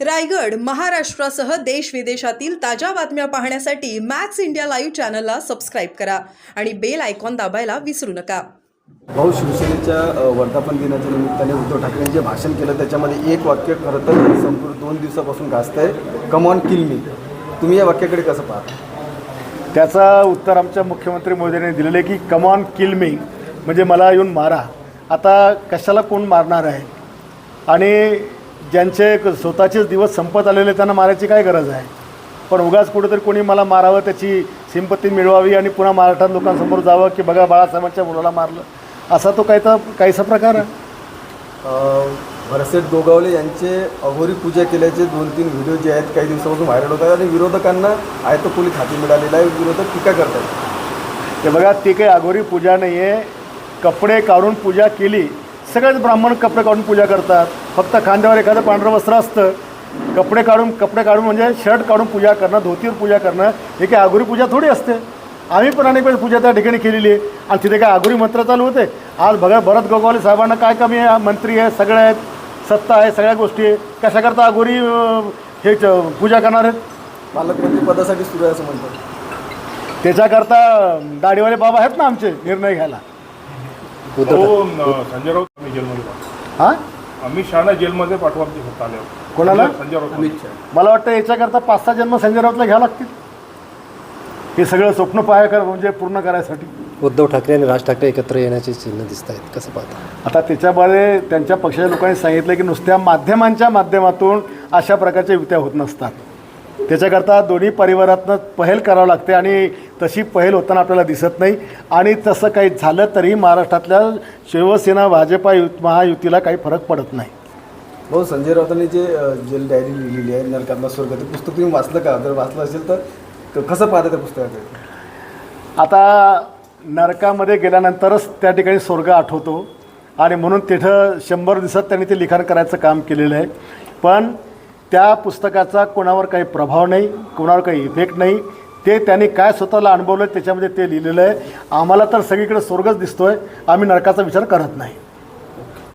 रायगड महाराष्ट्रासह देश विदेशातील ताज्या बातम्या पाहण्यासाठी मॅक्स इंडिया लाईव्ह चॅनलला सबस्क्राईब करा आणि बेल आयकॉन दाबायला विसरू नका. भाऊ शिवसेनेच्या वर्धापन दिनाच्या निमित्ताने उद्धव ठाकरेंनी जे भाषण केलं त्याच्यामध्ये एक वाक्य खरं तर संपूर्ण दोन दिवसापासून गाजत आहे कमॉन किल मी तुम्ही या वाक्याकडे कसं पाहता? त्याचा उत्तर आमच्या मुख्यमंत्री मोदींनी दिलेलं आहे की कमॉन किल मी म्हणजे मला येऊन मारा. आता कशाला कोण मारणार आहे? आणि ज्यांचे स्वतःचेच दिवस संपत आलेले त्यांना मारायची काय गरज आहे? पण उगाच कुठेतरी कोणी मला मारावं त्याची सिंपत्ती मिळवावी आणि पुन्हा महाराष्ट्रात लोकांसमोर जावं की बघा बाळासाहेबांच्या मुलाला मारलं. असा तो काही तर काहीसा प्रकार आहे. भरसेट गोगावले यांचे अघोरी पूजा केल्याचे दोन तीन व्हिडिओ जे आहेत काही दिवसापासून व्हायरल होत आहेत आणि विरोधकांना आयतपोलीत हाती मिळालेला आहे. विरोधक टीका करतात. ते बघा ती काही अघोरी पूजा नाही आहे कपडे काढून पूजा केली. सगळेच ब्राह्मण कपडे काढून पूजा करतात. फक्त खांद्यावर एखादं पांढरं वस्त्र असतं कपडे काढून कपडे काढून म्हणजे शर्ट काढून पूजा करणं धोतीवर पूजा करणं हे काही अघोरी पूजा थोडी असते. आम्ही पण अनेक वेळेस पूजा त्या ठिकाणी केलेली आहे. आणि तिथे काय अघोरी मंत्र चालू होते. आज बघा भरत गोगावले साहेबांना काय कमी आहे? मंत्री आहे सगळे आहेत सत्ता आहे सगळ्या गोष्टी आहे कशाकरता अघोरी अं, हे च- पूजा करणार आहेत? पालकमंत्री पदासाठी सुरू आहे असं म्हणतात. त्याच्याकरता दाढीवाले बाबा आहेत ना आमचे निर्णय घ्यायला. हो? राऊत अमित शहाना जेलमध्ये पाठवू आमची सत्ता आल्यावर. कोणाला? संजय राऊत. अमित शहा. मला वाटतं याच्याकरता पाच सहा जन्म संजय राऊतला घ्यावं लागतील. हे सगळं स्वप्न पाया कर म्हणजे पूर्ण करायसाठी. उद्धव ठाकरे आणि राज ठाकरे एकत्र येण्याची चिन्ह दिसत आहेत कसं पाहता? आता त्याच्यामध्ये त्यांच्या पक्षाच्या लोकांनी सांगितलं की नुसत्या माध्यमांच्या माध्यमातून अशा प्रकारच्या युत्या होत नसतात. त्याच्याकरता दोन्ही परिवारातनं पहल करावं लागते आणि तशी पहल होताना आपल्याला दिसत नाही. आणि तसं काही झालं तरी महाराष्ट्रातल्या शिवसेना भाजपा यु महायुतीला काही फरक पडत नाही. भाऊ संजय राऊतांनी जे जेल डायरी लिहिलेली आहे नरकातला स्वर्ग ते पुस्तक तुम्ही वाचलं का? जर वाचलं असेल तर कसं पाहता त्या पुस्तकाकडे आता नरकामध्ये गेल्यानंतरच त्या ठिकाणी स्वर्ग आठवतो. आणि म्हणून तिथं शंभर दिवसात त्यांनी ते लिखाण करायचं काम केलेलं आहे. पण त्या पुस्तकाचा कोणावर काही प्रभाव नाही कोणावर काही इफेक्ट नाही. ते त्यांनी काय स्वतःला अनुभवलं त्याच्यामध्ये ते लिहिलेलं आहे. आम्हाला तर सगळीकडे स्वर्गच दिसतो आहे आम्ही नरकाचा विचार करत नाही.